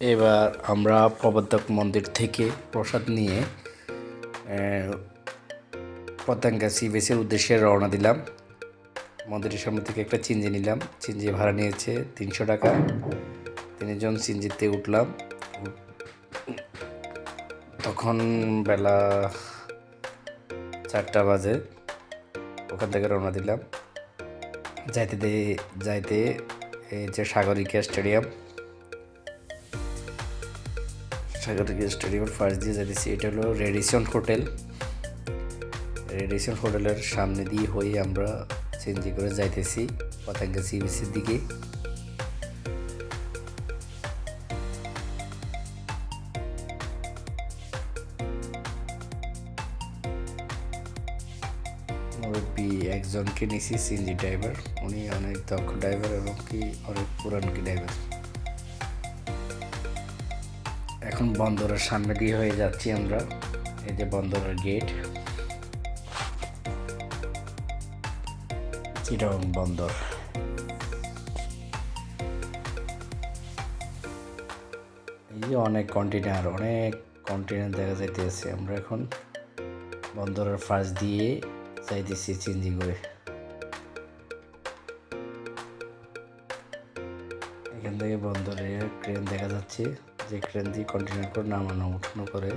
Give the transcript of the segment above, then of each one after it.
এবার আমরা প্রবর্তক মন্দির থেকে প্রসাদ নিয়ে পতাঙ্গা সি বেসের উদ্দেশ্যে রওনা দিলাম। মন্দিরের সামনে থেকে একটা চিঞ্জি নিলাম। চিঞ্জি ভাড়া নিয়েছে তিনশো টাকা। তিনজন চিঞ্জিতে উঠলাম। তখন বেলা চারটা বাজে। ওখান থেকে রওনা দিলাম। যাইতে যাইতে এই যে সাগরিকা স্টেডিয়াম সাগরিকা স্টেডিয়ামের ফার্স্ট দিয়ে যাইতেছি। এটা হলো রেডিসন হোটেল রেডিসন হোটেলের সামনে দিয়ে হয়ে আমরা চেঞ্জি করে যাইতেছি পতাঙ্গা সি বিচের দিকে। একজনকে নিছি সিএনজি ড্রাইভার উনি অনেক দক্ষ ড্রাইভার এবং কি অনেক পুরানকি ড্রাইভার এখন বন্দরের সামনে দিয়ে হয়ে যাচ্ছি আমরা। এই যে বন্দরের গেট। চিরং বন্দর। এই যে অনেক কন্টেনার অনেক কন্টেনার দেখা যাইতেছে। আমরা এখন বন্দরের ফার্স্ট দিয়ে যাইতেছি চিঞ্জি করে। এখান থেকে বন্দরে ক্রেন দেখা যাচ্ছে। যে ক্রেন দিয়ে কন্টেনার করে নামানো উঠানো করে।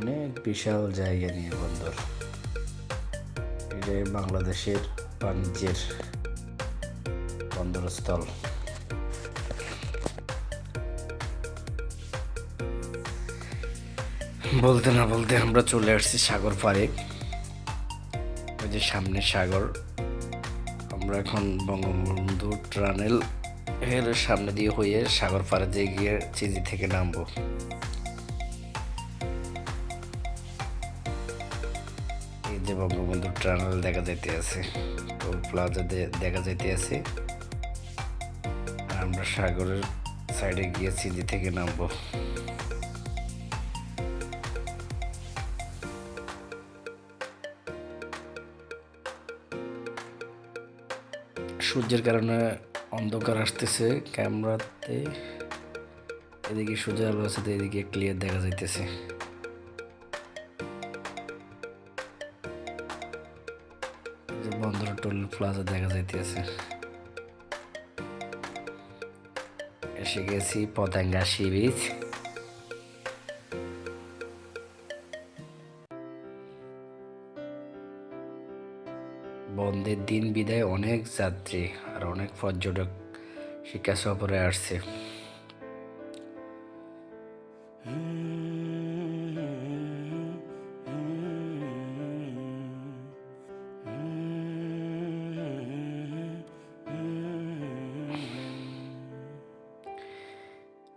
অনেক বিশাল জায়গা নিয়ে বন্দর। এটা বাংলাদেশের বাণিজ্যের বন্দরস্থল। বলতে না বলতে আমরা চলে আসছি সাগর ওই যে সামনে সাগর, আমরা এখন বঙ্গবন্ধু টানেল এর সামনে দিয়ে হয়ে সাগর পাড়ে দিয়ে গিয়ে চিজি থেকে নামবো। এই যে বঙ্গবন্ধু টানেল দেখা যাইতে আছে টোল প্লাজা দেখা যাইতে আছে। আমরা সাগরের সাইডে গিয়ে চিজি থেকে নামবো। সূর্যের কারণে অন্ধকার আসতেছে ক্যামেরাতে। এদিকে সূর্যের আলো আছে এদিকে ক্লিয়ার দেখা যাইতেছে। বন্দর টোল প্লাজা দেখা যাইতেছে। এসে গেছি, পতাঙ্গা সি বিচ বন্ধের দিন বিদায় অনেক যাত্রী আর অনেক পর্যটক শিক্ষা সফরে আসছে।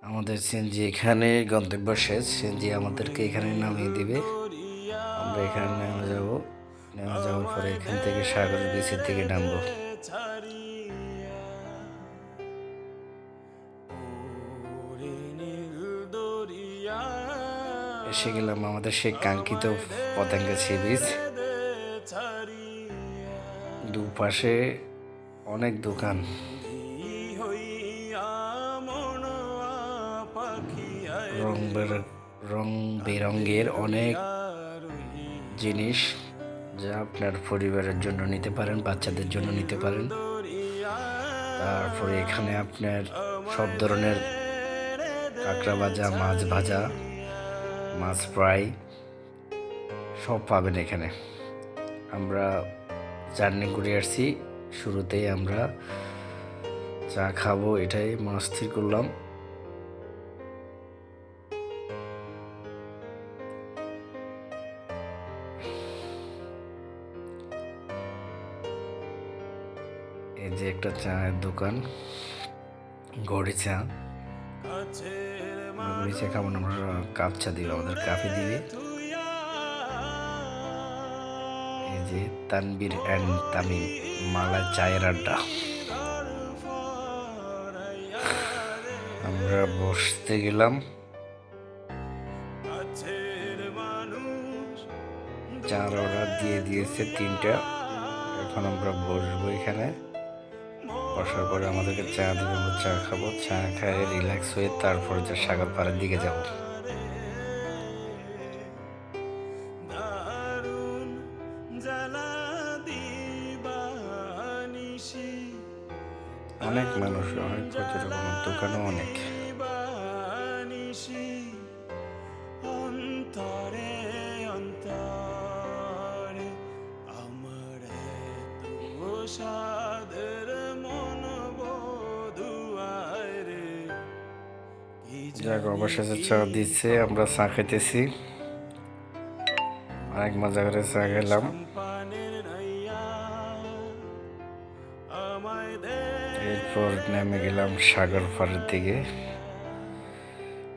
আমাদের সিএনজি এখানে গন্তব্য শেষ। সিএনজি আমাদেরকে এখানে নামিয়ে দিবে। আমরা এখানে নেমে যাব। নেমে যাওয়ার পরে এখান থেকে সাগরের বিচের দিকে নামবো। এসে গেলাম আমাদের সেই কাঙ্ক্ষিত পতাঙ্গা সি দুপাশে অনেক দোকান। রং রং বেরঙ্গের অনেক জিনিস। যা আপনার পরিবারের জন্য নিতে পারেন, বাচ্চাদের জন্য নিতে পারেন। তারপরে এখানে আপনার সব ধরনের কাঁকড়া ভাজা, মাছ ভাজা, মাছ ফ্রাই সব পাবেন এখানে। আমরা জার্নি করে আসছি। শুরুতেই আমরা চা খাব, এটাই মনস্থির করলাম। একটা চায়ের দোকান গড়ি চা। গড়ি চা খাব না, আমরা কাপ চা দিবে, আমাদের কাপে দিবে এই যে তানবীর অ্যান্ড তামিম, মালা চায়ের আড্ডা। আমরা বসতে গেলাম। চার অর্ডার দিয়ে দিয়েছে তিনটা। এখন আমরা বসবো এখানে। বসার পরে আমাদেরকে চা দেবে আমরা চা খাব চা খাই রিল্যাক্স হয়ে তারপরে যে সাগর পাড়ের দিকে যাব। অনেক মানুষ অনেক পর্যটক দোকানও অনেক। যাক অবশেষে চা দিচ্ছে, আমরা চা খেতেছি অনেক মজা করে চা খেলাম। এরপর নেমে গেলাম সাগর পাড়ের দিকে।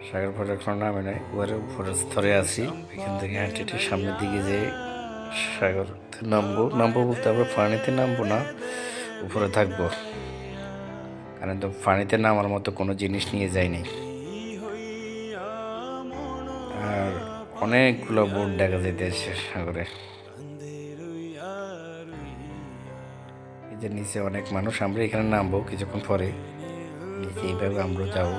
সাগর পাড়ে এখন নামে নাই উপরে উপরের স্তরে আছি। এখান থেকে হেঁটে হেঁটে সামনের দিকে যে সাগর নামবো। নামবো বলতে আমরা পানিতে নামবো না, উপরে থাকব। কারণ তো পানিতে নামার মতো কোনো জিনিস নিয়ে যায়নি অনেকগুলো বোট দেখা যাইতেছে সাগরে। এই যে নিচে অনেক মানুষ, আমরা এখানে নামবো কিছুক্ষণ পরে। নিচে এইভাবে আমরা যাব।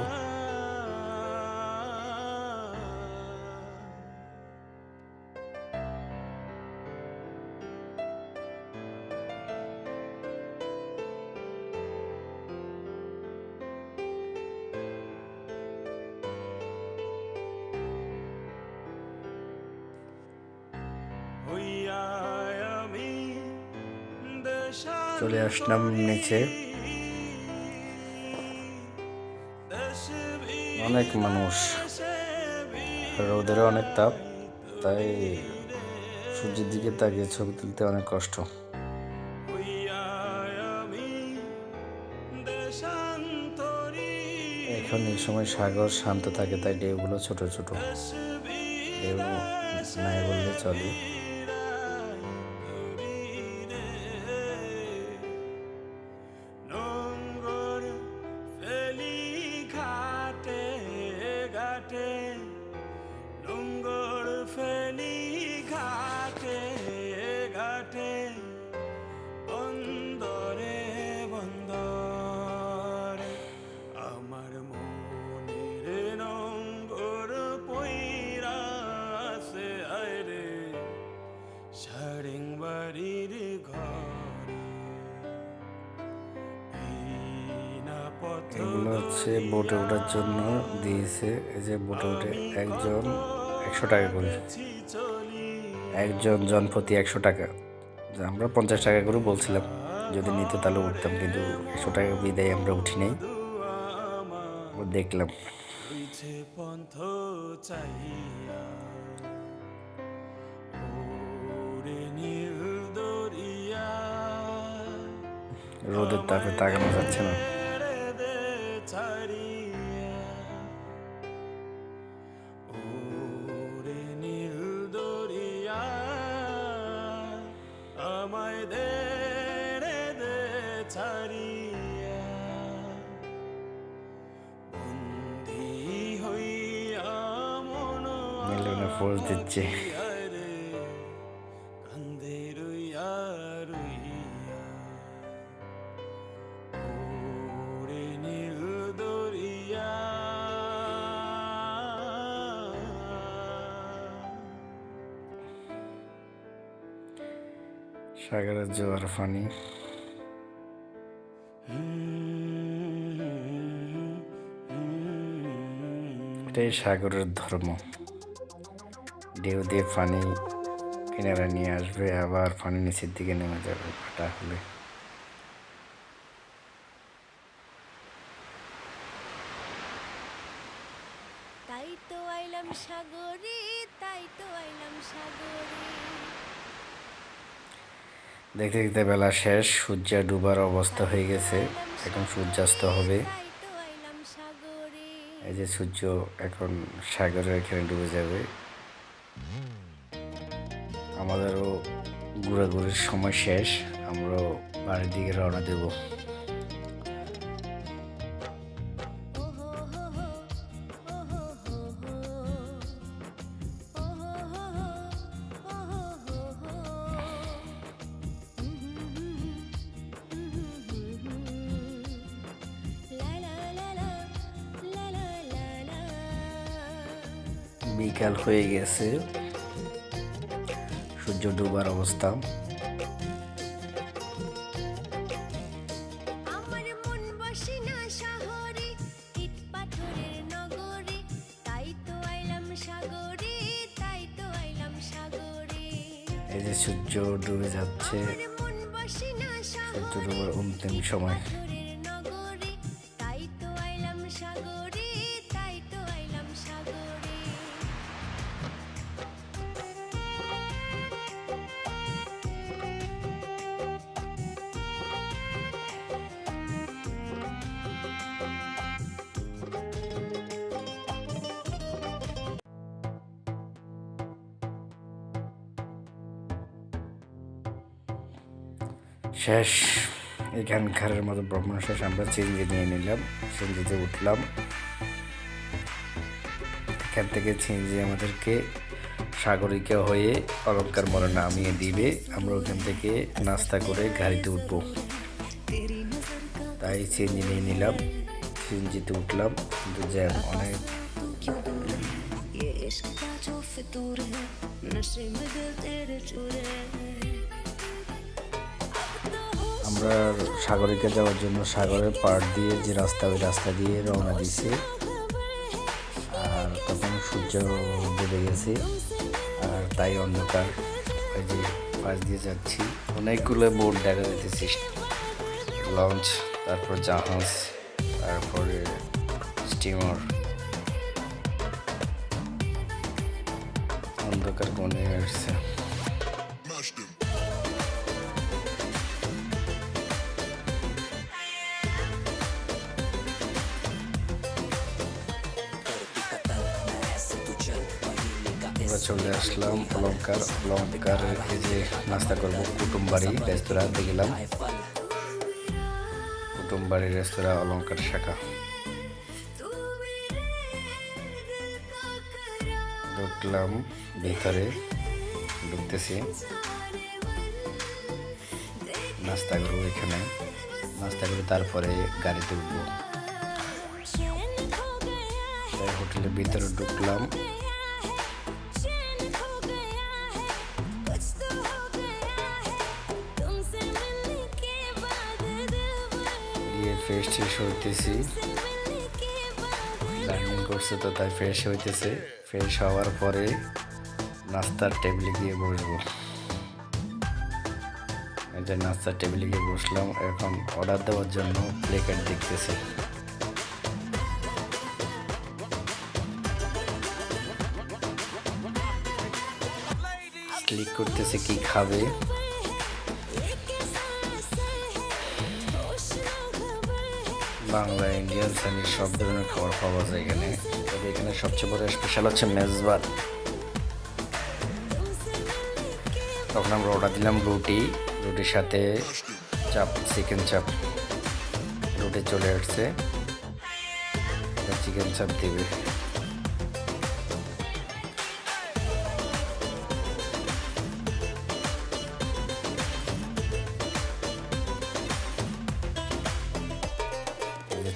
চলে আসলাম নিচে। অনেক মানুষ। রোদের অনেক তাপ, তাই সূর্যের দিকে তাকিয়ে ছবি তুলতে অনেক কষ্ট। এখন এই সময় সাগর শান্ত থাকে, তাই ঢেউগুলো ছোট ছোট। ঢেউ নাই বললে চলে। ঘাটে বন্দরে বন্দরে। আমার মনের নোংর পইরা আছে আরে সারেং বাড়ির ঘরে। এগুলো হচ্ছে বোটে ওঠার জন্য দিয়েছে। এই যে বোটে উঠে একজন একশো টাকা করে। একজন জন প্রতি একশো টাকা। আমরা পঞ্চাশ টাকা করে বলছিলাম, যদি নিত তাহলে উঠতাম, কিন্তু একশো টাকা বিদায় আমরা উঠি নাই। দেখলাম। রোদের তাপে তাকানো যাচ্ছে না। ছাড়িয়া বন্দি হইয়া মন মিলনে ফোর্স দিচ্ছে। রে কান্দে রইয়া রইয়া। ওরে নীল দরিয়া। সাগরের জোয়ার ফানি। এটাই সাগরের ধর্ম। ঢেউ দিয়ে পানি কিনারা নিয়ে আসবে আবার পানি নিচের দিকে নেমে যাবে ফাটা হলে। তাই তো আইলাম সাগরে তাই তো আইলাম সাগরে। দেখতে দেখতে বেলা শেষ সূর্য ডুবার অবস্থা হয়ে গেছে। এখন সূর্যাস্ত হবে। এই যে সূর্য এখন সাগরের এখানে ডুবে যাবে। আমাদেরও ঘোরাঘুরির সময় শেষ, আমরাও বাড়ির দিকে রওনা দেবো। বিকাল হয়ে গেছে। সূর্য ডুবার অবস্থা। আমার না শহরে ইট নগরে। তাই তো আইলাম সাগরে তাই তো আইলাম সাগরে। এই যে সূর্য ডুবে যাচ্ছে আমার মন বসে না সূর্য ডুবার অন্তিম সময়। শেষ। এখানকারের মতো ভ্রমণ শেষ। আমরা চেঞ্জে নিয়ে নিলাম চেঞ্জিতে উঠলাম। এখান থেকে চেঞ্জে আমাদেরকে সাগরিকা হয়ে অলঙ্কার মনে নামিয়ে দিবে। আমরা ওখান থেকে নাস্তা করে গাড়িতে উঠবো। তাই চেঞ্জে নিয়ে নিলাম। চেঞ্জিতে উঠলাম। কিন্তু জ্যাম অনেক। আমরা সাগরিকা যাওয়ার জন্য সাগরের পাড় দিয়ে যে রাস্তা, ওই রাস্তা দিয়ে রওনা দিয়েছি। আর তখন সূর্য ডুবে গেছে, আর তাই অন্ধকার। ওই যে পাশ দিয়ে যাচ্ছি। অনেকগুলো বোট দেখা যাইতেছে। লঞ্চ, তারপর জাহাজ, তারপরে স্টিমার। অন্ধকার কোণে আসছে আমরা চলে আসলাম অলঙ্কার অলঙ্কার এই যে নাস্তা করব। কুটুম বাড়ি রেস্তোরাঁতে গেলাম কুটুম বাড়ি, রেস্তোরাঁ অলঙ্কার শাখা। ঢুকলাম ভিতরে, ঢুকতেছি। নাস্তা করব এখানে। নাস্তা করে তারপরে গাড়িতে উঠবো। হোটেলের ভিতরে ঢুকলাম। ফ্রেশ ট্রেশ হইতেছি লার্নিং করছে তো, তাই ফ্রেশ হইতেছে। ফ্রেশ হওয়ার পরে নাস্তার টেবিলে গিয়ে বসবো। এটা নাস্তার টেবিলে গিয়ে বসলাম, এখন অর্ডার দেওয়ার জন্য প্লেকার্ড দেখতেছি। ক্লিক করতেছে কি খাবে। বাংলা, ইন্ডিয়ান চাইনিজ সব ধরনের খাবার পাওয়া যায় এখানে। তবে এখানে সবচেয়ে বড় স্পেশাল হচ্ছে মেজবান তখন আমরা অর্ডার দিলাম রুটি। রুটির সাথে চাপ চিকেন চাপ। রুটি চলে আসছে। চিকেন চাপ দিবে।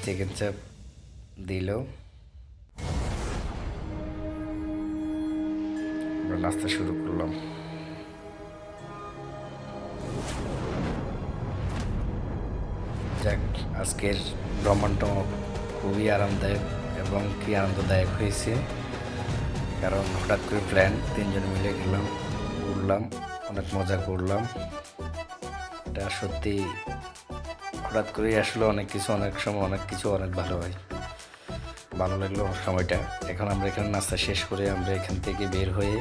চিকেন চাপ দিল আমরা নাস্তা শুরু করলাম। যাক, আজকের ভ্রমণটা খুবই আরামদায়ক এবং কি আনন্দদায়ক হয়েছে। কারণ হঠাৎ করে প্ল্যান, তিনজন মিলে গেলাম, ঘুরলাম, অনেক মজা করলাম। এটা সত্যি হঠাৎ করে আসলে অনেক কিছু, অনেক সময় অনেক কিছু অনেক ভালো হয়। ভালো লাগল সময়টা। এখন আমরা এখানে নাস্তা শেষ করে আমরা এখান থেকে বের হয়ে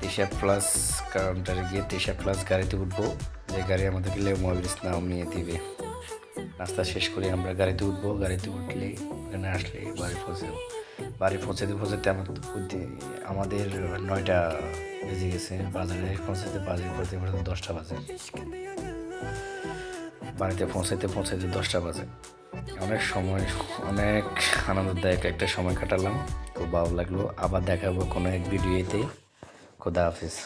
তিশা প্লাস কাউন্টারে গিয়ে তিশা প্লাস গাড়িতে উঠবো। যে গাড়ি আমাদেরকে ইসলাম নিয়ে দিবে। নাস্তা শেষ করে আমরা গাড়িতে উঠবো। গাড়িতে উঠলে এখানে আসলে বাড়ি পৌঁছে বাড়ি পৌঁছাতে পৌঁছাতে আমাদের আমাদের নয়টা বেজে গেছে। বাজারে পৌঁছাতে বাজারে পৌঁছাতে পৌঁছাতে দশটা বাজে। বাড়িতে পৌঁছাইতে পৌঁছাইতে দশটা বাজে। অনেক সময়, অনেক আনন্দদায়ক একটা সময় কাটালাম। খুব ভালো লাগল। আবার দেখাবো কোনো এক ভিডিওতে খোদা হাফিজ।